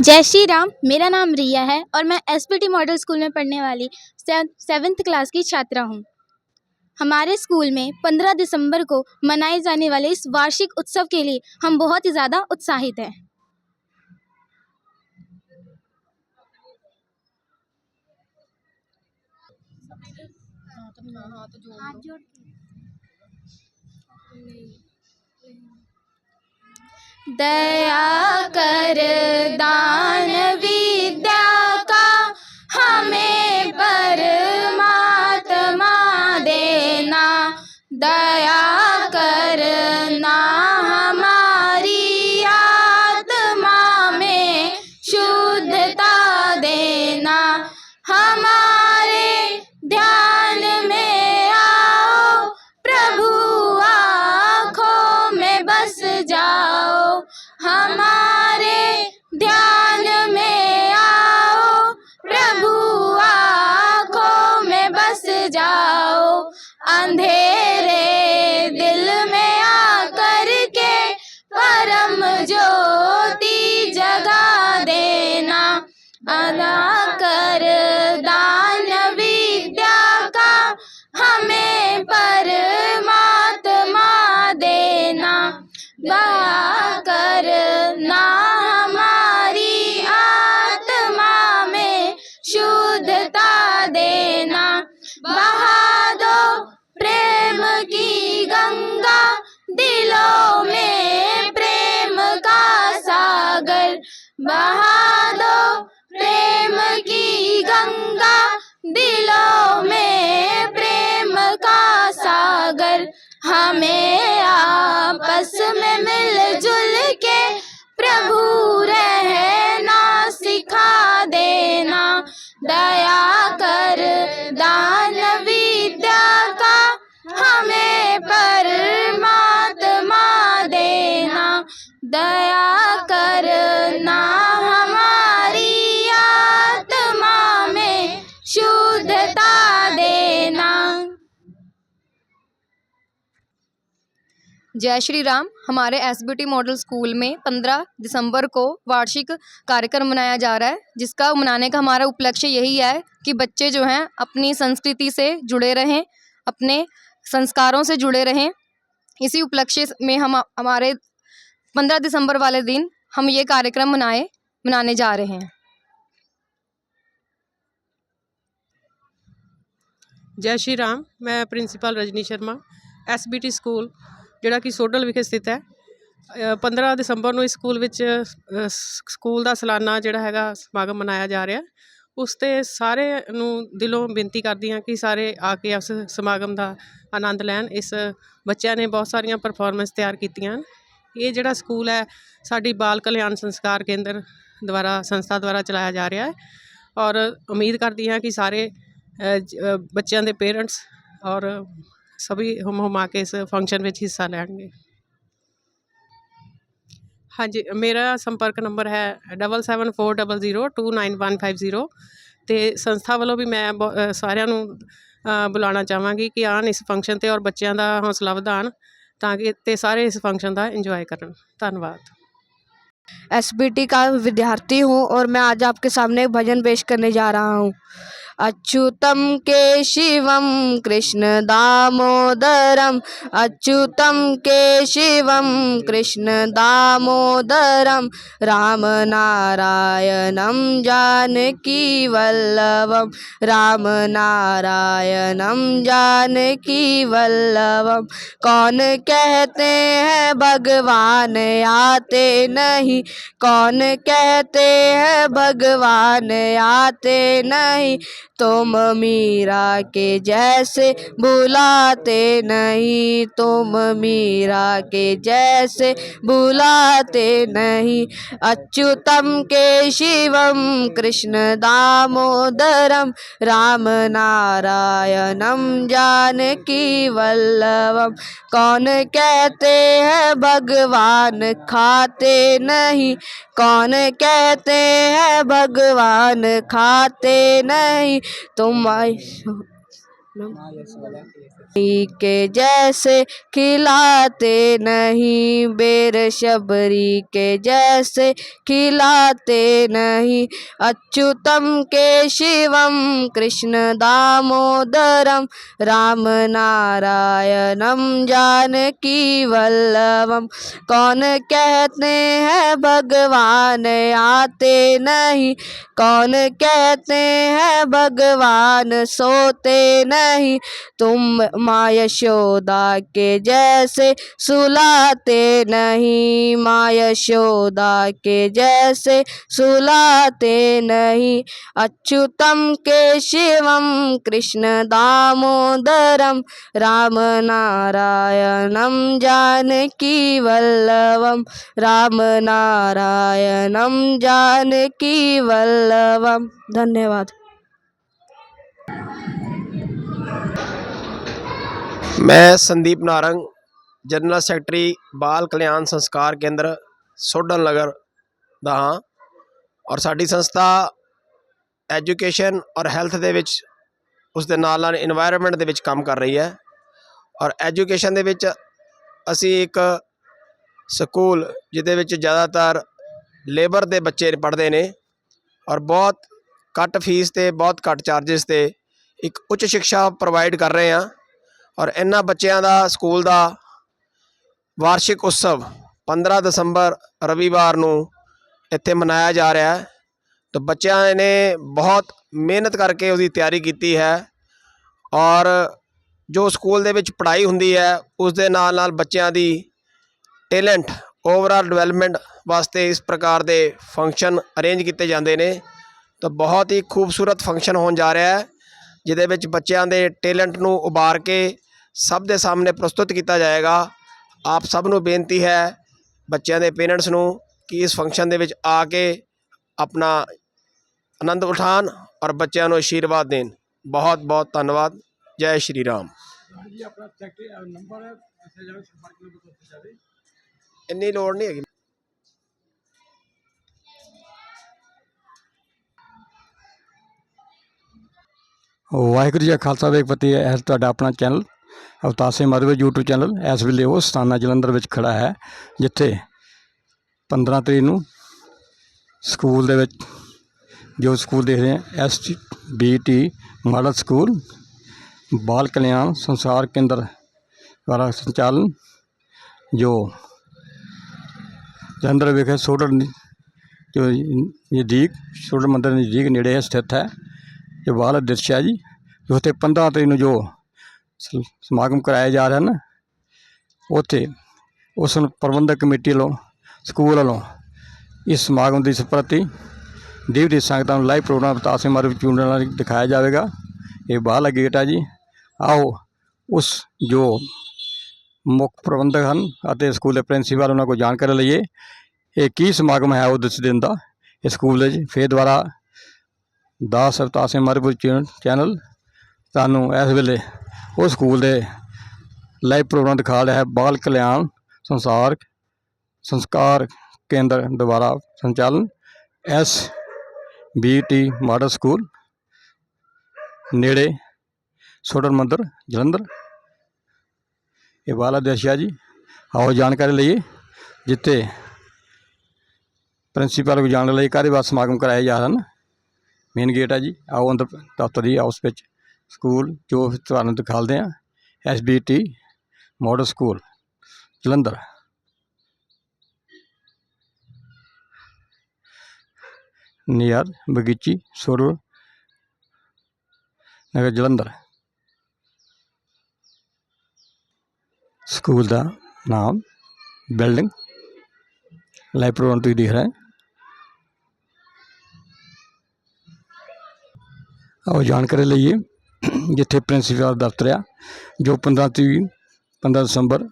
जय श्री राम मेरा नाम रिया है और मैं एसपीटी मॉडल स्कूल में पढ़ने वाली सेवन्थ क्लास की छात्रा हूँ। हमारे स्कूल में 15 दिसंबर को मनाए जाने वाले इस वार्षिक उत्सव के लिए हम बहुत ही ज़्यादा उत्साहित हैं। हाँ तो जोड़ दया कर दान विद्या अंधेरे दिलों में प्रेम का सागर बहा दो प्रेम की गंगा दिलों में प्रेम का सागर हमें आपस जय श्री राम। हमारे एसबीटी मॉडल स्कूल में 15 दिसंबर को वार्षिक कार्यक्रम मनाया जा रहा है, जिसका मनाने का हमारा उपलक्ष्य यही है कि बच्चे जो हैं, अपनी संस्कृति से जुड़े रहें, अपने संस्कारों से जुड़े रहें। इसी उपलक्ष्य में हम, हमारे 15 दिसंबर वाले दिन हम ये कार्यक्रम मनाए, मनाने जा रहे हैं। जय श्री राम। मैं principal Rajni Sharma SBT school ਜਿਹੜਾ ਕਿ ਸੋਡਲ ਵਿਖੇ ਸਥਿਤ ਹੈ। ਅ, 15 ਦਸੰਬਰ ਨੂੰ ਇਸ ਸਕੂਲ ਵਿੱਚ ਸਕੂਲ ਦਾ ਸਾਲਾਨਾ ਜਿਹੜਾ ਹੈਗਾ ਸਮਾਗਮ ਮਨਾਇਆ ਜਾ ਰਿਹਾ। ਉਸ ਤੇ ਸਾਰੇ ਨੂੰ ਦਿਲੋਂ ਬੇਨਤੀ ਕਰਦੀ ਹਾਂ ਕਿ ਸਾਰੇ ਆ ਕੇ ਉਸ ਸਮਾਗਮ ਦਾ ਆਨੰਦ ਲੈਣ। ਇਸ ਬੱਚਿਆਂ ਨੇ ਬਹੁਤ ਸਾਰੀਆਂ ਪਰਫਾਰਮੈਂਸ ਤਿਆਰ ਕੀਤੀਆਂ ਹਨ। ਇਹ ਜਿਹੜਾ ਸਕੂਲ ਹੈ ਸਾਡੀ ਬਾਲ ਕਲਿਆਣ ਸੰਸਕਾਰ ਕੇਂਦਰ ਦੁਆਰਾ ਸੰਸਥਾ ਦੁਆਰਾ ਚਲਾਇਆ ਜਾ ਰਿਹਾ ਹੈ। ਔਰ ਉਮੀਦ ਕਰਦੀ ਹਾਂ ਕਿ ਸਾਰੇ ਬੱਚਿਆਂ ਦੇ ਪੇਰੈਂਟਸ ਔਰ ਸਭੀ ਹੁਮ ਹੁਮਾ ਕੇ ਇਸ ਫੰਕਸ਼ਨ ਵਿੱਚ ਹਿੱਸਾ ਲੈਣਗੇ ਹਾਂਜੀ ਮੇਰਾ ਸੰਪਰਕ ਨੰਬਰ ਹੈ double seven four double zero two nine one five zero ਅਤੇ ਸੰਸਥਾ ਵੱਲੋਂ ਵੀ ਮੈਂ ਬਹੁ- ਅ, ਸਾਰਿਆਂ ਨੂੰ ਅ, ਬੁਲਾਉਣਾ ਚਾਹਾਂਗੀ ਕਿ ਆਉਣ ਇਸ ਫੰਕਸ਼ਨ 'ਤੇ ਔਰ ਬੱਚਿਆਂ ਦਾ ਹੌਸਲਾ ਵਧਾਉਣ ਤਾਂ ਕਿ ਤੇ ਸਾਰੇ ਇਸ ਫੰਕਸ਼ਨ ਦਾ ਇੰਜੋਏ ਕਰਨ ਧੰਨਵਾਦ एसबीटी का विद्यार्थी हूँ और मैं आज आपके सामने एक भजन पेश करने जा रहा हूँ अच्युतम केशिवम कृष्ण दामोदरम अच्युतम केशिवम कृष्ण दामोदरम राम नारायणम जानकी वल्लभम राम नारायणम जानकी वल्लभम कौन कहते हैं भगवान आते नहीं कौन कहते हैं भगवान आते नहीं तुम मीरा के जैसे बुलाते नहीं तुम मीरा के जैसे बुलाते नहीं अच्युतम के शिवम कृष्ण दामोदरम राम नारायणम जानकी वल्लभम कौन कहते हैं भगवान खाते नहीं कौन कहते हैं भगवान खाते नहीं तुम के जैसे खिलाते नहीं बेर शबरी के जैसे खिलाते नहीं अच्युतम के शिवम कृष्ण दामोदरम राम नारायणम जानकी वल्लभम कौन कहते हैं भगवान आते नहीं कौन कहते हैं भगवान सोते नहीं तुम माँ यशोदा के जैसे सुलाते नहीं माँ यशोदा के जैसे सुलाते नहीं अच्युतम के शिवम कृष्ण दामोदरम राम नारायणम जानकी वल्लभम राम नारायणम जानकी वल्लभम धन्यवाद ਮੈਂ ਸੰਦੀਪ ਨਾਰੰਗ, ਜਨਰਲ ਸੈਕਟਰੀ, ਬਾਲ ਕਲਿਆਣ ਸੰਸਕਾਰ ਕੇਂਦਰ ਸੋਢਣ ਨਗਰ ਦਾ ਹਾਂ ਔਰ ਸਾਡੀ ਸੰਸਥਾ ਐਜੂਕੇਸ਼ਨ ਔਰ ਹੈਲਥ ਦੇ ਵਿੱਚ ਉਸ ਦੇ ਨਾਲ ਨਾਲ এনवायरमेंट ਦੇ ਵਿੱਚ ਕੰਮ ਕਰ ਰਹੀ ਹੈ ਔਰ ਐਜੂਕੇਸ਼ਨ ਦੇ ਵਿੱਚ ਅਸੀਂ ਇੱਕ ਸਕੂਲ ਜਿਹਦੇ ਵਿੱਚ ਜ਼ਿਆਦਾਤਰ ਲੇਬਰ ਦੇ ਬੱਚੇ ਪੜ੍ਹਦੇ ਨੇ ਔਰ ਬਹੁਤ ਘੱਟ ਫੀਸ ਤੇ, ਬਹੁਤ ਘੱਟ ਚਾਰजेस ਤੇ ਇੱਕ ਉੱਚ ਸਿੱਖਿਆ ਪ੍ਰੋਵਾਈਡ ਕਰ ਰਹੇ ਹਾਂ। ਔਰ ਇਹਨਾਂ ਬੱਚਿਆਂ ਦਾ ਸਕੂਲ ਦਾ ਵਾਰਸ਼ਿਕ ਉਤਸਵ 15 ਦਸੰਬਰ ਰਵੀਵਾਰ ਨੂੰ ਇੱਥੇ ਮਨਾਇਆ ਜਾ ਰਿਹਾ ਹੈ। ਤਾਂ ਬੱਚਿਆਂ ਨੇ ਬਹੁਤ ਮਿਹਨਤ ਕਰਕੇ ਉਹਦੀ ਤਿਆਰੀ ਕੀਤੀ ਹੈ ਔਰ ਜੋ ਸਕੂਲ ਦੇ ਵਿੱਚ ਪੜ੍ਹਾਈ ਹੁੰਦੀ ਹੈ, ਉਸ ਦੇ ਨਾਲ ਨਾਲ ਬੱਚਿਆਂ ਦੀ ਟੈਲੈਂਟ ਓਵਰਆਲ ਡਿਵੈਲਪਮੈਂਟ ਵਾਸਤੇ ਇਸ ਪ੍ਰਕਾਰ ਦੇ ਫੰਕਸ਼ਨ ਅਰੇਂਜ ਕੀਤੇ ਜਾਂਦੇ ਨੇ। ਤਾਂ ਬਹੁਤ ਹੀ ਖੂਬਸੂਰਤ ਫੰਕਸ਼ਨ ਹੋਣ ਜਾ ਰਿਹਾ ਹੈ। ਜਿਹਦੇ ਵਿੱਚ ਬੱਚਿਆਂ ਦੇ ਟੈਲੈਂਟ ਨੂੰ ਉਭਾਰ ਕੇ ਸਭ ਦੇ ਸਾਹਮਣੇ ਪ੍ਰਸਤੁਤ ਕੀਤਾ ਜਾਏਗਾ। ਆਪ ਸਭ ਨੂੰ ਬੇਨਤੀ ਹੈ ਬੱਚਿਆਂ ਦੇ ਪੇਰੈਂਟਸ ਨੂੰ ਕਿ ਇਸ ਫੰਕਸ਼ਨ ਦੇ ਵਿੱਚ ਆ ਕੇ ਆਪਣਾ ਆਨੰਦ ਉਠਾਉਣ ਔਰ ਬੱਚਿਆਂ ਨੂੰ ਆਸ਼ੀਰਵਾਦ ਦੇਣ। ਬਹੁਤ ਬਹੁਤ ਧੰਨਵਾਦ। ਜੈ ਸ਼੍ਰੀ ਰਾਮ। ਜੀ ਆਪਣਾ ਸੈਕਟਰੀ ਨੰਬਰ ਹੈ ਇੰਨੀ ਲੋੜ ਨਹੀਂ ਹੈਗੀ। ਵਾਹਿਗੁਰੂ ਜੀ ਕਾ ਖਾਲਸਾ, ਵੇਖ ਪਤੀ ਹੈ ਤੁਹਾਡਾ ਆਪਣਾ ਚੈਨਲ ਅਵਤਾਸੇ ਸਿੰਘ ਮਾਧਵ YouTube ਚੈਨਲ ਇਸ ਵੇਲੇ ਉਹ ਸਥਾਨਾ ਜਲੰਧਰ ਵਿੱਚ ਖੜਾ ਹੈ, ਜਿੱਥੇ 15 ਤਰੀਕ ਨੂੰ ਸਕੂਲ ਦੇ ਵਿੱਚ, ਜੋ ਸਕੂਲ ਦੇਖ ਰਹੇ ਹਾਂ S B T model school, Bal Kalyan Sansar Kendra ਦੁਆਰਾ ਸੰਚਾਲਨ, ਜੋ ਜਲੰਧਰ ਵਿਖੇ ਸੋਡਰ ਜੋ ਨਜ਼ਦੀਕ ਸੋਡਰ ਮੰਦਰ ਨਜ਼ਦੀਕ ਨੇੜੇ ਸਥਿਤ ਹੈ, ਜੋ ਬਾਲ ਦ੍ਰਿਸ਼ ਹੈ ਜੀ। ਉੱਥੇ 15 ਤਰੀਕ ਨੂੰ ਜੋ ਸਮਾਗਮ ਕਰਾਏ ਜਾ ਰਹੇ ਹਨ ਉੱਥੇ ਉਸ ਨੂੰ ਪ੍ਰਬੰਧਕ ਕਮੇਟੀ ਵੱਲੋਂ, ਸਕੂਲ ਵੱਲੋਂ ਇਸ ਸਮਾਗਮ ਦੀ ਸਪ੍ਰਤੀ, ਦੇਵ ਦੀ ਸੰਗਤਾਂ ਨੂੰ ਲਾਈਵ ਪ੍ਰੋਗਰਾਮ ਤਾਸੇ ਮਾਰੂ ਚੂੜਨ ਨਾਲ ਦਿਖਾਇਆ ਜਾਵੇਗਾ। ਇਹ ਬਾਹਲਾ ਗੇਟ ਹੈ ਜੀ। ਆਓ, ਉਸ ਜੋ ਮੁੱਖ ਪ੍ਰਬੰਧਕ ਹਨ ਅਤੇ ਸਕੂਲ ਦੇ ਪ੍ਰਿੰਸੀਪਲ ਉਹਨਾਂ ਕੋਲ ਜਾਣਕਾਰੀ ਲਈਏ, ਇਹ ਕੀ ਸਮਾਗਮ ਹੈ ਉਹ ਦੱਸ ਦਿਨ ਦਾ। ਇਹ ਸਕੂਲ ਦੇ ਵਿੱਚ ਫੇਰ ਦੁਆਰਾ ਦਾਸ ਅਵਤਾਰ ਸਿੰਘ ਚੈਨਲ ਸਾਨੂੰ ਇਸ ਵੇਲੇ ਉਹ ਸਕੂਲ ਦੇ ਲਾਈਵ ਪ੍ਰੋਗਰਾਮ ਦਿਖਾ ਰਿਹਾ ਹੈ, ਬਾਲ ਕਲਿਆਣ ਸੰਸਾਰ, ਸੰਸਕਾਰ ਕੇਂਦਰ ਦੁਆਰਾ ਸੰਚਾਲਨ S B T model school, ਨੇੜੇ ਸੋਡਰ ਮੰਦਰ, ਜਲੰਧਰ। ਇਹ ਵਾਲਾ ਦਸ਼ਿਆ ਜੀ, ਆਓ ਜਾਣਕਾਰੀ ਲਈਏ, ਜਿੱਥੇ ਪ੍ਰਿੰਸੀਪਲ ਨੂੰ ਜਾਣ ਲਈ ਕਾਹਦੇ ਵਾਸਤੇ ਸਮਾਗਮ ਕਰਾਏ ਜਾ ਰਹੇ ਹਨ। ਮੇਨ ਗੇਟ ਹੈ ਜੀ, ਆਓ ਅੰਦਰ ਦਫ਼ਤਰ ਦੀ ਹਾਊਸ ਵਿੱਚ। ਸਕੂਲ, ਜੋ ਤੁਹਾਨੂੰ ਦਿਖਾਲਦੇ ਆ S B T model school Jalandhar. Near ਬਗੀਚੀ ਸੋਡਲ ਨਗਰ ਜਲੰਧਰ। ਸਕੂਲ ਦਾ ਨਾਮ ਬਿਲਡਿੰਗ ਲਾਈਵ ਤੁਸੀਂ ਦੇਖ ਰਹੇ ਹੈ। ਆਓ ਜਾਣਕਾਰੀ ਲਈਏ। ਜਿੱਥੇ ਪ੍ਰਿੰਸੀਪਲ ਦਫ਼ਤਰ ਆ ਜੋ 15 ਤਰੀਕ 15 ਦਸੰਬਰ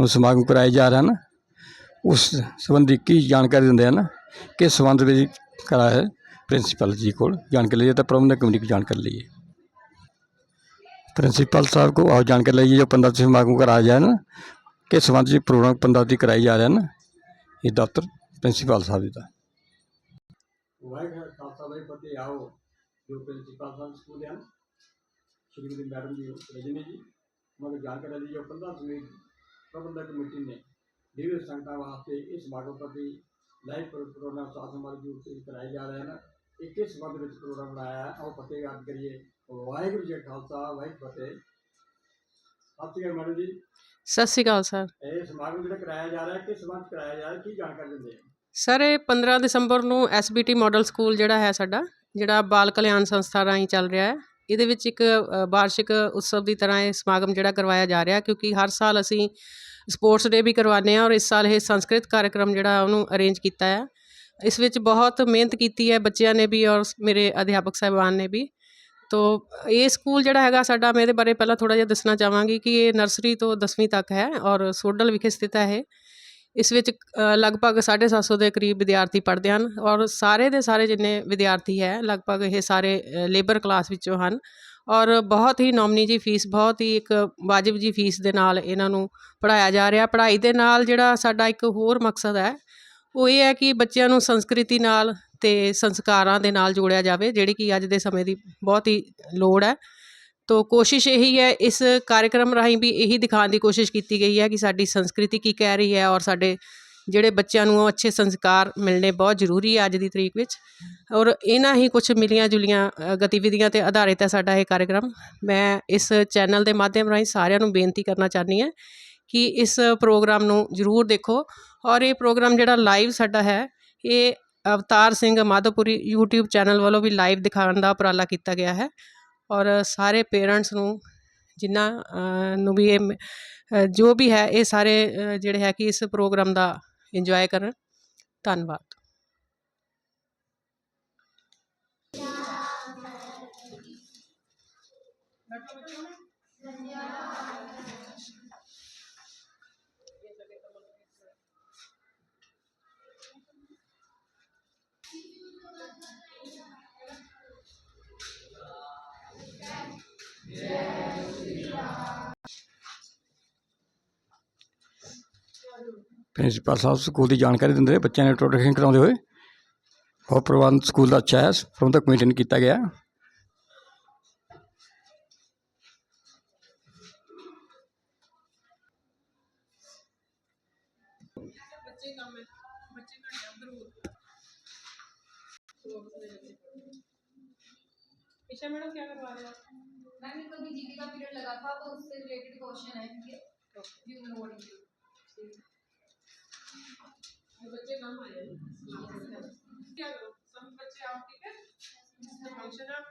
ਨੂੰ ਸਮਾਗਮ ਕਰਾਏ ਜਾ ਰਹੇ ਹਨ ਉਸ ਸੰਬੰਧੀ ਕੀ ਜਾਣਕਾਰੀ ਦਿੰਦੇ ਹਨ ਕਿਸ ਸੰਬੰਧ ਵਿੱਚ ਕਰਾ ਹੈ ਪ੍ਰਿੰਸੀਪਲ ਜੀ ਕੋਲ ਜਾਣਕਾਰੀ ਲਈਏ ਤਾਂ ਪ੍ਰਬੰਧਕ ਕਮੇਟੀ ਕੋਲ ਜਾਣਕਾਰੀ ਲਈਏ ਪ੍ਰਿੰਸੀਪਲ ਸਾਹਿਬ को आओ जानकारी लीजिए जो पंद्रह से समागम कराया जाए ना के संबंध में प्रोग्राम पंद्रह दी कराई जा रहे हैं ना ये दफ्तर प्रिंसीपल साहब जी का ਵਾਹਿਗੁਰੂ ਖਾਲਸਾ ਵਾਹਿਗੁਰੂ ਫਤਿਹ ਆਓ ਜੋ ਪ੍ਰਿੰਸੀਪਲ ਸਾਹਿਬ ਸਕੂਲ ਹਨ ਸ਼੍ਰੀਮਤੀ ਮੈਡਮ ਜੀ ਰਜਨੀ ਜੀ ਮਗਰ ਜਾਣਕਾਰੀ ਦੀ ਜੋ 15 ਸਮੇਤ ਪ੍ਰਬੰਧਕ ਕਮੇਟੀ ਨੇ ਦਿਵਯ ਸੰਗਤਾਂ ਵਾਸਤੇ ਇਸ ਸਮਾਗਮ ਪ੍ਰਤੀ ਲਾਈਵ ਪ੍ਰੋਗਰਾਮ ਸਾਥ ਸਮਾਜ ਦੀ ਉੱਤੇ ਕਰਾਏ ਜਾ ਰਹੇ ਹਨ। ਇਹ ਕਿਸ ਸੰਬੰਧ ਵਿੱਚ ਪ੍ਰੋਗਰਾਮ ਬਣਾਇਆ ਹੈ। ਆਓ ਫਤਿਹ ਯਾਦ ਕਰੀਏ। ਵਾਹਿਗੁਰੂ ਜੀ ਖਾਲਸਾ ਵਾਹਿਗੁਰੂ ਫਤਿਹ। ਸਤਿ ਸ਼੍ਰੀ ਅਕਾਲ ਮੈਡਮ ਜੀ। ਸਤਿ ਸ਼੍ਰੀ ਅਕਾਲ ਸਰ। ਇਹ ਸਮਾਗਮ ਜਿਹੜਾ ਕਰਾਇਆ ਜਾ ਰਿਹਾ ਹੈ ਕਿਸ ਸੰਬੰਧ ਕਰਾਇਆ ਜਾ ਰਿਹਾ? ਕੀ ਜਾਣਕਾਰੀ ਦਿੰਦੇ ਹੋ? ਸਰ ਇਹ 15 ਦਸੰਬਰ ਨੂੰ ਐਸਬੀਟੀ ਮਾਡਲ ਸਕੂਲ ਜਿਹੜਾ ਹੈ ਸਾਡਾ ਜਿਹੜਾ ਬਾਲ ਕਲਿਆਣ ਸੰਸਥਾ ਰਾਹੀਂ ਚੱਲ ਰਿਹਾ ਹੈ। ਇਹਦੇ ਵਿੱਚ ਇੱਕ ਵਾਰਸ਼ਿਕ ਉਤਸਵ ਦੀ ਤਰ੍ਹਾਂ ਇਹ ਸਮਾਗਮ ਜਿਹੜਾ ਕਰਵਾਇਆ ਜਾ ਰਿਹਾ, ਕਿਉਂਕਿ ਹਰ ਸਾਲ ਅਸੀਂ ਸਪੋਰਟਸ ਡੇ ਵੀ ਕਰਵਾਉਂਦੇ ਹਾਂ ਔਰ ਇਸ ਸਾਲ ਇਹ ਸੰਸਕ੍ਰਿਤ ਕਾਰਜਕ੍ਰਮ ਜਿਹੜਾ ਉਹਨੂੰ ਅਰੇਂਜ ਕੀਤਾ ਹੈ। ਇਸ ਵਿੱਚ ਬਹੁਤ ਮਿਹਨਤ ਕੀਤੀ ਹੈ ਬੱਚਿਆਂ ਨੇ ਵੀ ਔਰ ਮੇਰੇ ਅਧਿਆਪਕ ਸਾਹਿਬਾਨ ਨੇ ਵੀ। ਤੋ ਇਹ ਸਕੂਲ ਜਿਹੜਾ ਹੈਗਾ ਸਾਡਾ, ਮੈਂ ਇਹਦੇ ਬਾਰੇ ਪਹਿਲਾਂ ਥੋੜਾ ਜਿਹਾ ਦੱਸਣਾ ਚਾਹਾਂਗੀ ਕਿ ਇਹ ਨਰਸਰੀ ਤੋਂ 10ਵੀਂ ਤੱਕ ਹੈ ਔਰ ਸੋਡਲ ਵਿਖੇ ਸਥਿਤ ਹੈ ਇਹ। ਇਸ ਵਿੱਚ ਲਗਭਗ ਸਾਢੇ ਸੱਤ ਸੌ ਦੇ ਕਰੀਬ ਵਿਦਿਆਰਥੀ ਪੜ੍ਹਦੇ ਹਨ ਔਰ ਸਾਰੇ ਦੇ ਸਾਰੇ ਜਿੰਨੇ ਵਿਦਿਆਰਥੀ ਹੈ, ਲਗਭਗ ਇਹ ਸਾਰੇ ਲੇਬਰ ਕਲਾਸ ਵਿੱਚੋਂ ਹਨ ਔਰ ਬਹੁਤ ਹੀ ਨੋਮਨੀ ਜੀ ਫੀਸ ਬਹੁਤ ਹੀ ਇੱਕ ਵਾਜਿਬ ਜੀ ਫੀਸ ਦੇ ਨਾਲ ਇਹਨਾਂ ਨੂੰ ਪੜ੍ਹਾਇਆ ਜਾ ਰਿਹਾ। ਪੜ੍ਹਾਈ ਦੇ ਨਾਲ ਜਿਹੜਾ ਸਾਡਾ ਇੱਕ ਹੋਰ ਮਕਸਦ ਹੈ, ਉਹ ਇਹ ਹੈ ਕਿ ਬੱਚਿਆਂ ਨੂੰ ਸੰਸਕ੍ਰਿਤੀ ਨਾਲ ਅਤੇ ਸੰਸਕਾਰਾਂ ਦੇ ਨਾਲ ਜੋੜਿਆ ਜਾਵੇ, ਜਿਹੜੀ ਕਿ ਅੱਜ ਦੇ ਸਮੇਂ ਦੀ ਬਹੁਤ ਹੀ ਲੋੜ ਹੈ। ਤੋ ਕੋਸ਼ਿਸ਼ ਇਹੀ ਹੈ, ਇਸ ਕਾਰਜਕ੍ਰਮ ਰਾਹੀਂ ਵੀ ਇਹੀ ਦਿਖਾਉਣ ਦੀ ਕੋਸ਼ਿਸ਼ ਕੀਤੀ ਗਈ ਹੈ ਕਿ ਸਾਡੀ ਸੰਸਕ੍ਰਿਤੀ ਕੀ ਕਹਿ ਰਹੀ ਹੈ ਔਰ ਸਾਡੇ ਜਿਹੜੇ ਬੱਚਿਆਂ ਨੂੰ ਉਹ ਅੱਛੇ ਸੰਸਕਾਰ ਮਿਲਣੇ ਬਹੁਤ ਜ਼ਰੂਰੀ ਹੈ ਅੱਜ ਦੀ ਤਰੀਕ ਵਿੱਚ। ਔਰ ਇਹਨਾਂ ਹੀ ਕੁਝ ਮਿਲੀਆਂ ਜੁਲੀਆਂ ਗਤੀਵਿਧੀਆਂ ਤੇ ਆਧਾਰਿਤ ਹੈ ਸਾਡਾ ਇਹ ਕਾਰਜਕ੍ਰਮ ਮੈਂ ਇਸ ਚੈਨਲ ਦੇ ਮਾਧਿਅਮ ਰਾਹੀਂ ਸਾਰਿਆਂ ਨੂੰ ਬੇਨਤੀ ਕਰਨਾ ਚਾਹੁੰਦੀ ਹਾਂ ਕਿ ਇਸ ਪ੍ਰੋਗਰਾਮ ਨੂੰ ਜ਼ਰੂਰ ਦੇਖੋ ਔਰ ਇਹ ਪ੍ਰੋਗਰਾਮ ਜਿਹੜਾ ਲਾਈਵ ਸਾਡਾ ਹੈ, ਇਹ ਅਵਤਾਰ ਸਿੰਘ ਮਾਧੋਪੁਰੀ YouTube ਚੈਨਲ ਵੱਲੋਂ ਵੀ ਲਾਈਵ ਦਿਖਾਉਣ ਦਾ ਉਪਰਾਲਾ ਕੀਤਾ ਗਿਆ ਹੈ। ਔਰ ਸਾਰੇ ਪੇਰੈਂਟਸ ਨੂੰ ਜਿਨ੍ਹਾਂ ਨੂੰ ਵੀ ਇਹ ਜੋ ਵੀ ਹੈ, ਇਹ ਸਾਰੇ ਜਿਹੜੇ ਹੈ ਕਿ ਇਸ ਪ੍ਰੋਗਰਾਮ ਦਾ ਇੰਜੋਏ ਕਰਨ। ਧੰਨਵਾਦ। ਪ੍ਰਿੰਸੀਪਲ ਸਾਹਿਬ, ਸਕੂਲ ਦੀ ਜਾਣਕਾਰੀ ਦਿੰਦੇ ਹੋਏ, ਬੱਚਿਆਂ ਨੂੰ ਇੰਟਰੋਡਕਸ਼ਨ ਕਰਾਉਂਦੇ ਹੋਏ, ਬਹੁਤ ਪ੍ਰਬੰਧ ਸਕੂਲ ਦਾ ਅੱਛਾ ਹੈ ਪ੍ਰਬੰਧਕ ਕਮੇਟੀ ਕੀਤਾ ਗਿਆ ਹੈ। ईशा मैडम क्या करवा रहे हो? मैंने कभी जीके का पीरियड लगा था तो उससे रिलेटेड क्वेश्चन है ये यू नो व्हाट बच्चे कम आए? हैं क्या करो? सब बच्चे आओ ठीक है? फ़ंक्शन आप